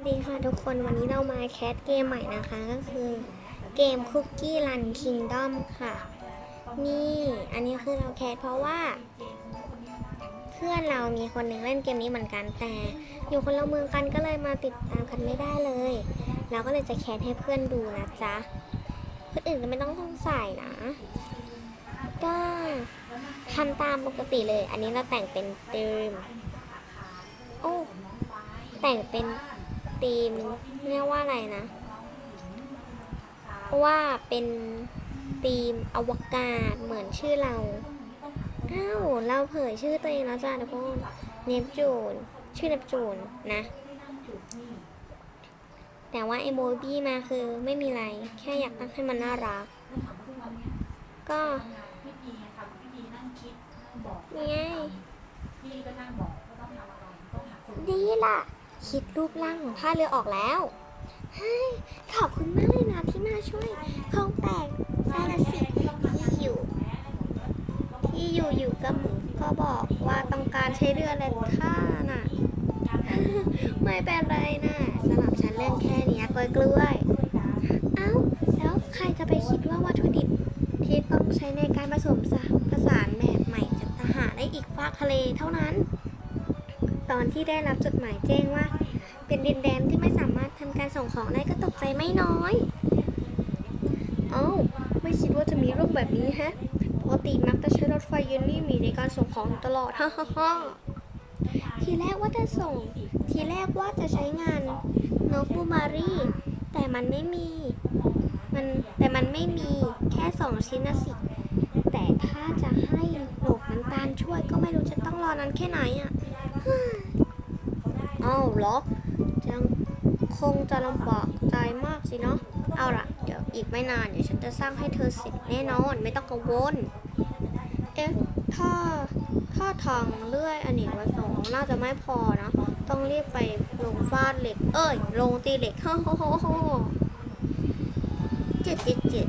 สวัสดีค่ะทุกคนวันนี้เรามาแคสเกมใหม่นะคะ ก็คือเกม Cookie Run Kingdom ค่ะ นี่อันนี้คือเราแคสเพราะว่า เพื่อนเรามีคนหนึ่งเล่นเกมนี้เหมือนกันแต่ อยู่คนละเมืองกันก็เลยมาติดตามกันไม่ได้เลย เราก็เลยจะแคสให้เพื่อนดูนะจ๊ะคนอื่นก็ไม่ต้องสงสัยนะ ก็ทำตามปกติเลย อันนี้เราแต่งเป็นเติมโอ้แต่งเป็น ธีมเรียกว่าอะไรนะว่าเป็นธีมอวกาศเหมือนชื่อเรา อ้าว เราเผยชื่อตัวเองแล้วจ้าทุกคนเนปจูน ชื่อเนปจูนนะ แต่ว่าไอโมบี้มาคือไม่มีอะไร แค่อยากตั้งให้มันน่ารัก ก็นี่ไงพี่ก็นั่งบอกว่าต้องทำอะไรต้องหาคนดีล่ะ คิดรูปร่างของท่าเรือออกแล้วเฮ้ยขอบคุณมากเลยนะที่มาช่วยคงแตกซาลาสิที่อยู่ ที่อยู่อยู่ก็ก็บอกว่าต้องการใช้เรือและท่าน่ะ ไม่เป็นไรนะสำหรับฉันเรื่องแค่นี้กล้วยกล้วยเอ้าแล้วใครจะไปคิดว่าวัตถุดิบที่ต้องใช้ในการผสมสะผสานแบบใหม่จะหาได้อีกฟากทะเลเท่านั้น ตอนที่ได้รับจดหมายแจ้งว่า เป็นดินแดนที่ไม่สามารถทำการส่งของได้ก็ตกใจไม่น้อย เอ้าไม่คิดว่าจะมีเรื่องแบบนี้ฮะปกติมักจะใช้รถไฟเยนนี่มีในการส่งของตลอดฮ่าฮ่าฮ่าทีแรกว่าจะส่ง ทีแรกว่าจะใช้งานนกบูมารีแต่มันไม่มี มันแต่มันไม่มีแค่สองชิ้นนะสิ แต่ถ้าจะให้หนกน้ำตาลช่วยก็ไม่รู้จะต้องรอนานแค่ไหนอะ อ้าวเหรอจังคงจะลำบากใจมากสิเนาะเอาล่ะ เดี๋ยวอีกไม่นานเดี๋ยวฉันจะสร้างให้เธอเสร็จแน่นอนไม่ต้องกังวล เอ๊ะถ้าถ้าทางเลื่อยอเนกประสงค์น่าจะไม่พอนะ ต้องรีบไปลงฟาดเหล็ก เอ้ย ลงตีเหล็กฮ่าฮ่าฮ่าฮ่าเจ็ดเจ็ดเจ็ด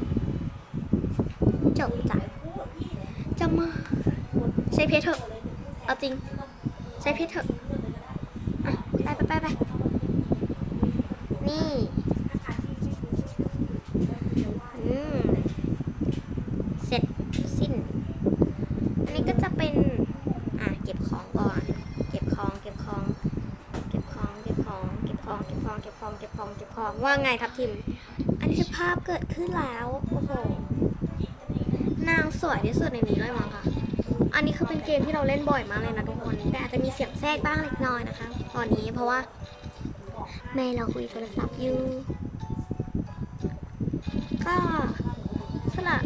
จบจ้ะจะมา ใช้เพชรเถอะเอาจริง ใช้พชรเถอะไปไปไปไปนี่ อืม เสร็จสิ้น อันนี้ก็จะเป็น อะ เก็บของก่อน เก็บของ เก็บของ เก็บของ เก็บของ เก็บของ เก็บของ เก็บของ เก็บของ เก็บของ ว่าไงทับทิม อันนี้คือภาพเกิดขึ้นแล้ว โอ้โห นางสวยที่สุดในนี้เลยมั้งคะ อันนี้คือเป็นเกมที่เราเล่นบ่อยมากเลยนะทุกคน แต่อาจจะมีเสียงแทรกบ้างเล็กน้อยนะคะ ตอนนี้เพราะว่าแม่เราคุยโทรศัพท์อยู่ ก็สละ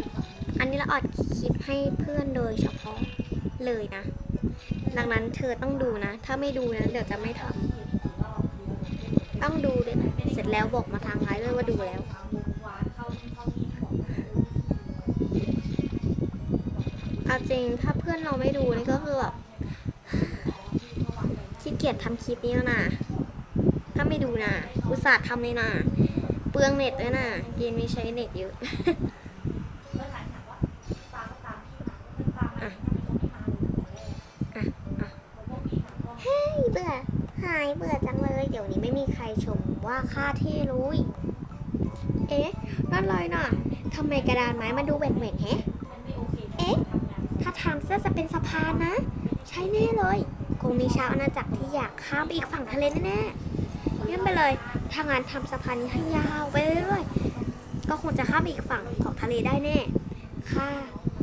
อันนี้เราอัดคลิปให้เพื่อนโดยเฉพาะเลยนะ ดังนั้นเธอต้องดูนะ ถ้าไม่ดูนะเดี๋ยวจะไม่ทำต้องดูด้วยนะเสร็จแล้วบอกมาทางไลน์ด้วยว่าดูแล้ว ริงถ้าเพื่อนเราไม่ดูนี่ก็คือแบบขี้เกียจทำคลิปนี้แล้วนะถ้าไม่ดูนะอุตส่าห์ทำเลยนะเปลืองเน็ตด้วยนะกมนี้ใช้เน็ตเยอะเฮ้ยเบื่อหายเบื่อจังเลย เดี๋ยวนี้ไม่มีใครชมว่าค่าเท่รู้ยเอ๊ะนั่นเลยน่ะทำไมกระดานไม้มันดูแหว่งๆแฮะเอ๊ะ ทางเสื้อจะเป็นสะพานนะ ใช่แน่เลย คงมีชาวอาณาจักรที่อยากข้ามไปอีกฝั่งทะเลแน่ๆงั้นไปเลยถ้างานทำสะพานนี้ให้ยาวไปเรื่อยๆ ก็คงจะข้ามไปอีกฝั่งของทะเลได้แน่ ค่ะ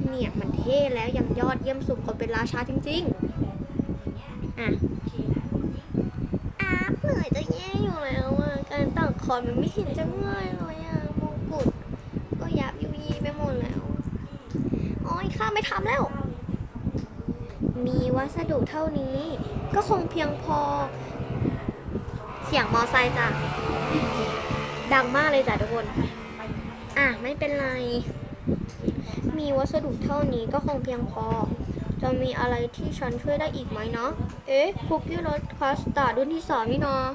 เนี่ยมันเท่แล้วยังยอดเยี่ยมสุดคนเป็นราชาจริงๆ อะอาเหนื่อยจะแย่อยู่แล้วอะการต่างคอนมันไม่เห็นจะง่ายเลยอะมงกุฎก็ยับยุยีไปหมดแล้ว โอ้ยข้าไม่ทำแล้ว มีวัสดุเท่านี้ ก็คงเพียงพอ เสียงมอไซค์จ้ะ ดังมากเลยจ้ะทุกคน อะ ไม่เป็นไร มีวัสดุเท่านี้ก็คงเพียงพอ จะมีอะไรที่ฉันช่วยได้อีกไหมเนาะ เอ๊ะ คุกกี้รสคาสตาร์ดรุ่นที่สองนี่เนาะ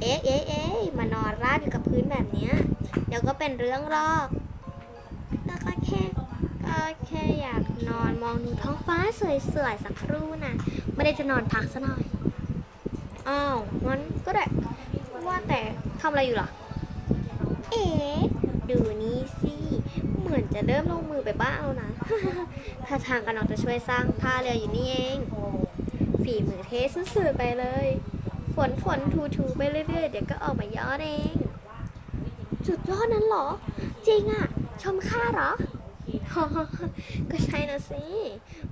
เอ๊ะเอ๊ะเอ๊ะมานอนราบอยู่กับพื้นแบบเนี้ย เดี๋ยวก็เป็นเรื่องรอก็แค่อยากนอนมองดูท้องฟ้าสวยๆสักครู่นะไม่ได้จะนอนพักซะหน่อย อ้าวงั้นก็ได้ ว่าแต่ทำอะไรอยู่ล่ะเอ๋ดูนี่สิ เหมือนจะเริ่มลงมือไปบ้างแล้วนะ ถ้าทางกันเราจะช่วยสร้างท่าเรืออยู่นี่เอง ฝีมือเทสุดๆไปเลย ฝนฝนทูทูไปเรื่อยๆ เดี๋ยวก็ออกมายอดเอง จุดยอดนั้นเหรอ จริงอะชมค่าเหรอ ก็ใช่นะสิ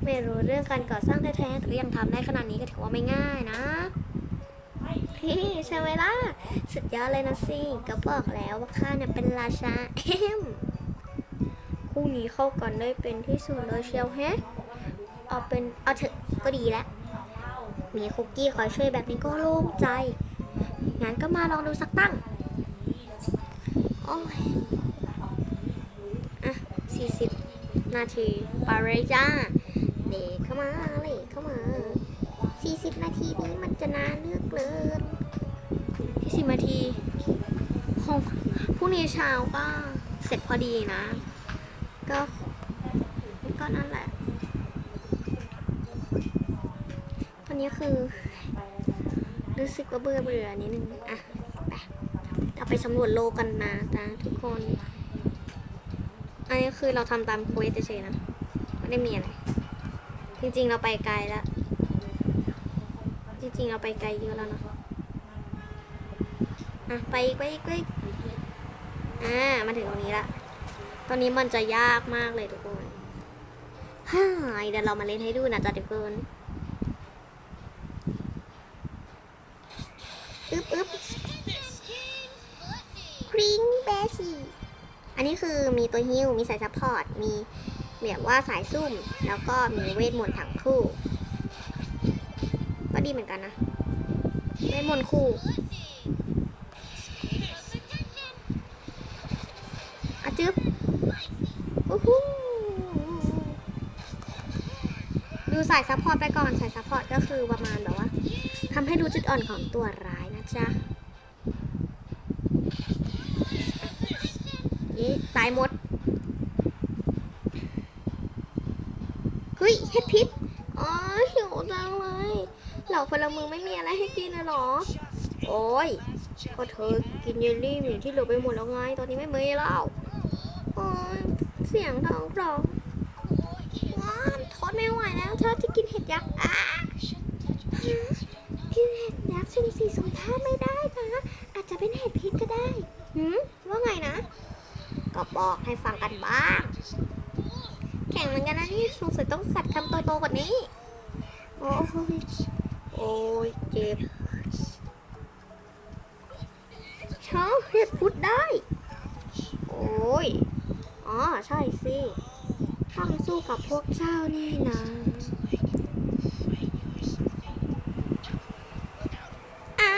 ไม่รู้เรื่องการก่อสร้างแท้ๆแต่ยังทำได้ขนาดนี้ก็ถือว่าไม่ง่ายนะพี่ใช่ไหมล่ะ สุดยอดเลยนะสิก็บอกแล้วว่าข้าเนี่ยเป็นราชาเอ็มคู่นี้เข้ากันได้เป็นที่สุดเลยเชียวแฮะเอาเป็นเอาเถอะก็ดีแล้วมีคุกกี้คอยช่วยแบบนี้ก็โล่งใจงั้นก็มาลองดูสักตั้งโอ้ย อะสี่สิบ นาทีไปเลยจ้าเด็กเข้ามาเลยเข้ามาสี่สิบนาทีนี้มันจะนานเลือกเกินที่สิบนาทีคงพรุ่งนี้เช้าก็เสร็จพอดีนะ ก็ก็นั่นแหละตอนนี้คือรู้สึกว่าเบื่อเบื่อนิดนึงอะไปเราไปสำรวจโลกกันนะจ้าทุกคน อันนี้คือเราทำตามควสเฉยๆนะ ไม่ได้มีอะไร จริงๆเราไปไกลแล้ว จริงๆเราไปไกลเยอะแล้วนะอะไปอีกไปอีกไปอ่ามาถึงตรงนี้ละ ตอนนี้มันจะยากมากเลยทุกคนฮ่าเดี๋ยวเรามาเล่นให้ดูนะจ๊ะทุกคนอึ๊บอึ๊บคริงเบซี่ อันนี้ คือมีตัวฮิวมีสายซัพพอร์ต มีแบบว่าสายซุ่ม แล้วก็มีเวทมนต์ถังคู่ ก็ดีเหมือนกันนะ เวทมนต์คู่อะจึ๊บอู้หูดูสายซัพพอร์ตไปก่อน สายซัพพอร์ตก็คือประมาณแบบว่าทำให้ดูจุดอ่อนของตัวร้ายนะจ๊ะ นี่ตายหมด เฮ้ยเฮ็ดพิษ อ๋อหิวจังเลย เหล่าพลเมืองไม่มีอะไรให้กินเลยหรอ โอ้ยก็เธอกินเยลลี่หมีที่เหลือไปหมดแล้วไง ตอนนี้ไม่มีแล้วโอ้ยเสียงท้องร้องว้าทนไม่ไหวแล้วเธอที่กินเห็ดยักษ์อะกินเห็ดยักษ์สุ่มสี่สุ่มห้าไม่ได้นะอาจจะเป็นเห็ดพิษก็ได้หืมว่าไงนะ ก็บอกให้ฟังกันบ้าง แข่งเหมือนกันนะนี่สงสัยต้องขัดคำโตๆกว่านี้ โอ้ยโอ้ยเจ็บเช้าเห็ดพุดได้ โอ้ย อ๋อ ใช่สิต้องสู้กับพวกเจ้านี่นะอะ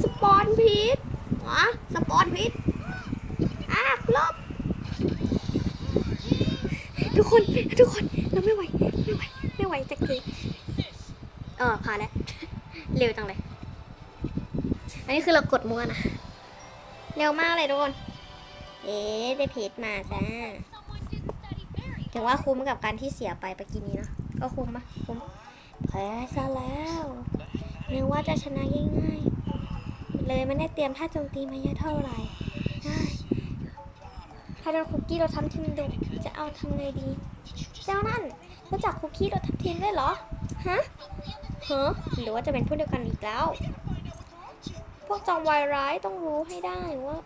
สปอนพิษอ๋อสปอนพิษ อะลบ ทุกคน ทุกคน เราไม่ไหว ไม่ไหว ไม่ไหวจะกินเออพาแล้ว เร็วจังเลย อันนี้คือเรากดมัวนะ เร็วมากเลยทุกคน เอ๊ะได้เพจมาจ้าถึงว่าคุ้มกับการที่เสียไปไปกินนี้นะก็คุ้มปะคุ้มแพ้ซะแล้วนึกว่าจะชนะง่ายๆ เลยไม่ได้เตรียมท่าโจมตีมาเยอะเท่าไหร่ ถ้าโดนคุกกี้เราทำทีมดุจะเอาทำไงดี เจ้านั่นรู้จักคุกกี้เราทำทีมได้เหรอ ฮะเฮ้อหรือว่าจะเป็นผู้เดียวกันอีกแล้ว พวกจอมวายร้ายต้องรู้ให้ได้ว่า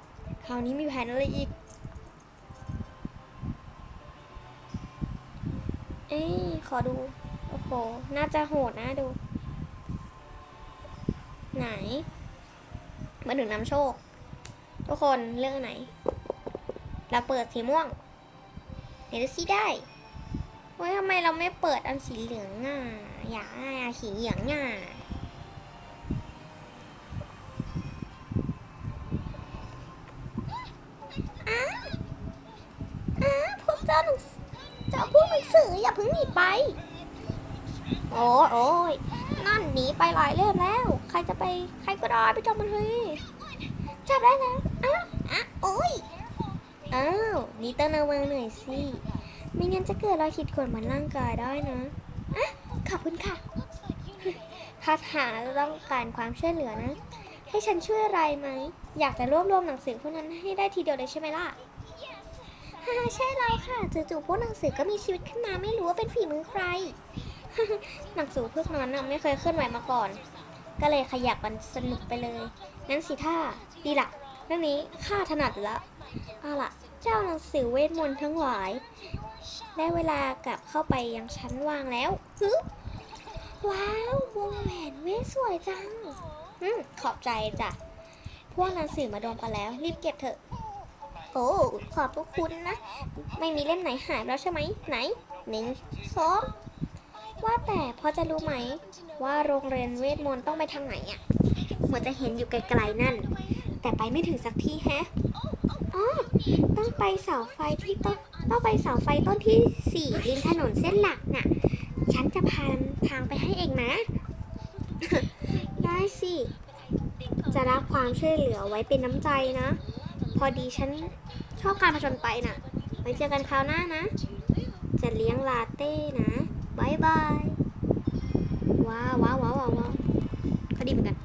คราวนี้มีแผนอะไรอีก เอ้ยขอดู โอ้โห น่าจะโหดนะดู ไหน มาถึงน้ำโชค ทุกคนเลือกอันไหน เราเปิดสีม่วงเห็นสีได้เฮ้ยทำไมเราไม่เปิดอันสีเหลืองอะอยากได้อะสีเหลืองอะอ้าอ้าพวกเจ้าหนังเจ้าพวกหนังสืออย่าเพิ่งหนีไป โอ้ยโอ้ยนั่นหนีไปหลายเล่มแล้ว ใครจะไปใครก็ได้ไปจับมันเฮ้ยจับได้แล้วอ้าวอะโอ้ย อ้าวนี่ต้องระวังหน่อยสิ ไม่งั้นจะเกิดรอยขีดข่วนบนร่างกายได้นะอะขอบคุณค่ะทถ้าหาต้องการความช่วยเหลือนะ ให้ฉันช่วยอะไรไหม อยากจะรวบรวมหนังสือพวกนั้นให้ได้ทีเดียวเลยใช่ไหมล่ะฮ่าใช่แล้วค่ะจู่ๆพวกหนังสือก็มีชีวิตขึ้นมาไม่รู้ว่าเป็นฝีมือใคร หนังสือพวกนั้นไม่เคยเคลื่อนไหวมาก่อน ก็เลยขยับมันสนุกไปเลยงั้นสิท่าดีละเรื่องนี้ข้าถนัดอยู่ละเอาล่ะ เจ้าหนังสือเวทมนต์ทั้งหลาย ได้เวลากลับเข้าไปยังชั้นวางแล้วฮึว้าว วงแหวนเวทสวยจัง อืมขอบใจจ้ะ พวกหนังสือมาดองกันแล้ว รีบเก็บเถอะ โอ้ขอบพระคุณนะ ไม่มีเล่มไหนหายแล้วใช่ไหม ไหนหนึ่งสองว่าแต่พอจะรู้ไหม ว่าโรงเรียนเวทมนต์ต้องไปทางไหนอะ่ะเหมือนจะเห็นอยู่ไกลๆนั่น แต่ไปไม่ถึงสักที่แฮะอ๋อต้องไปเสาไฟที่ต้นต้องไปเสาไฟต้นที่สี่ริมถนนเส้นหลักน่ะ ฉันจะพาทางไปให้เองนะ ได้สิ จะรับความช่วยเหลือไว้เป็นน้ำใจนะ พอดีฉันชอบการผจญไปน่ะ ไว้เจอกันคราวหน้านะ จะเลี้ยงลาเต้นะบายบายว้าวว้าวว้าวว้าวว้าวเขาดีเหมือนกัน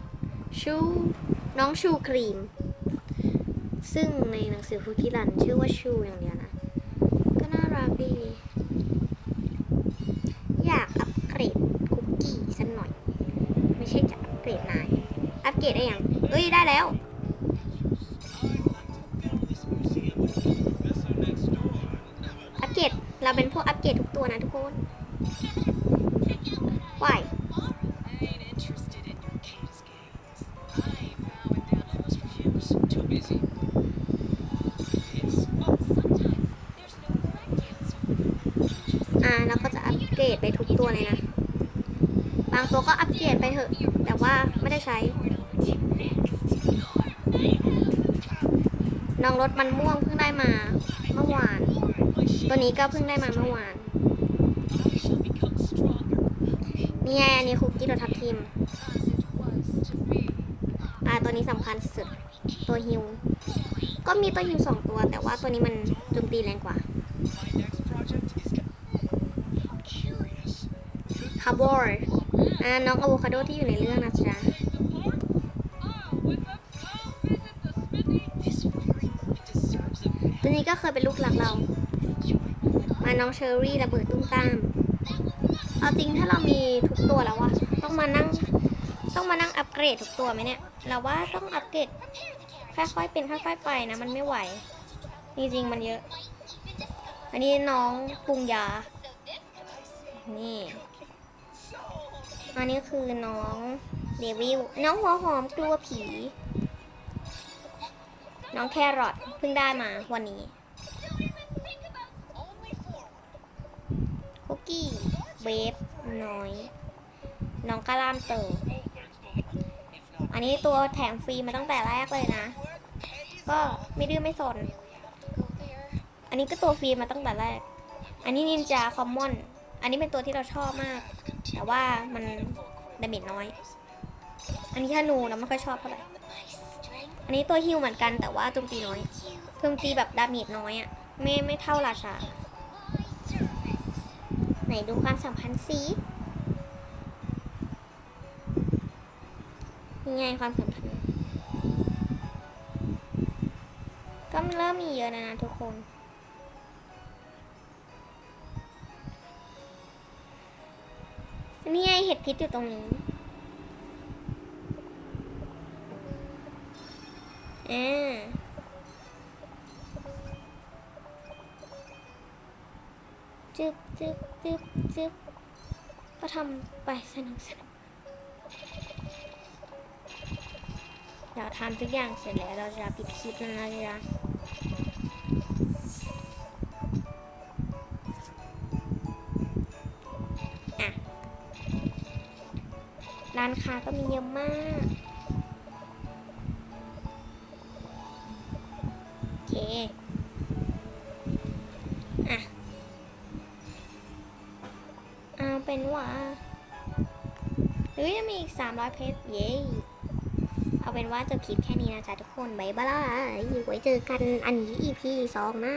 ชู น้องชูครีม ซึ่งในหนังสือคุกกี้รันชื่อว่าชูอย่างเดียวนะ ก็น่ารักดี อยากอัปเกรดคุกกี้สักหน่อย ไม่ใช่จะอัปเกรดนาย อัปเกรดได้ยังเอ้ยได้แล้วอัปเกรดเราเป็นพวกอัปเกรดทุกตัวนะทุกคนว่าย เราก็จะอัปเกรดไปทุกตัวเลยนะ บางตัวก็อัปเกรดไปเถอะ แต่ว่าไม่ได้ใช้ น้องรถมันม่วงเพิ่งได้มาเมื่อวาน ตัวนี้ก็เพิ่งได้มาเมื่อวาน นี่ไงอันนี้คุกกี้รถทับทิม อ่าตัวนี้สำคัญสุด ตัวฮิว ก็มีตัวฮิวสองตัว แต่ว่าตัวนี้มันโจมตีแรงกว่าาร์บอ่าน้องอะโวคาโดที่อยู่ในเรื่องนะจ๊ะตัวนี้ก็เคยเป็นลูกหลักเรา มาน้องเชอรี่ระเบิดตุ้มตาม เอาจริงถ้าเรามีทุกตัวแล้ววะต้องมานั่ง ต้องมานั่งอัปเกรดทุกตัวไหมเนี่ย เราว่าต้องอัปเกรดค่อยๆเป็นค่อยๆไปนะ มันไม่ไหว จริงๆมันเยอะ อันนี้น้องปรุงยา นี่ อันนี้คือน้องเดวิลน้องหัวหอมกลัวผี น้องแครอทเพิ่งได้มาวันนี้คุกกี้เวฟน้อย น้องกะลามเติอันนี้ตัวแถมฟรีมาตั้งแต่แรกเลยนะ ก็ไม่ดื้อไม่สน อันนี้ก็ตัวฟรีมาตั้งแต่แรก อันนี้นินจาคอมมอน อันนี้เป็นตัวที่เราชอบมาก แต่ว่ามันดาเมจน้อย อันนี้ธนูเราไม่ค่อยชอบเท่าไหร่ อันนี้ตัวฮิวเหมือนกันแต่ว่าโจมตีน้อยโจมตีแบบดาเมจน้อยอะไม่ไม่เท่าราชา ไหนดูความสัมพันธ์ซินี่ไงความสัมพันธ์ก็เริ่มมีเยอะแล้วนะทุกคน นี่ไงเห็ดพิษอยู่ตรงนี้อ่าจึบจึบจึบจึบก็ทำไปสนุกสนุกเดี๋ยวทำทุกอย่างเสร็จแล้วเราจะปิดคลิปแล้วนะจ๊ะ ร้านค้าก็มีเยอะมาก โอเค อะ เอาเป็นว่า หรือยังมีอีก 300 เพชร เย้เอาเป็นว่าจบคลิปแค่นี้นะจ๊ะทุกคน บ๊ายบายไว้เจอกันอันนี้ EP 2นะ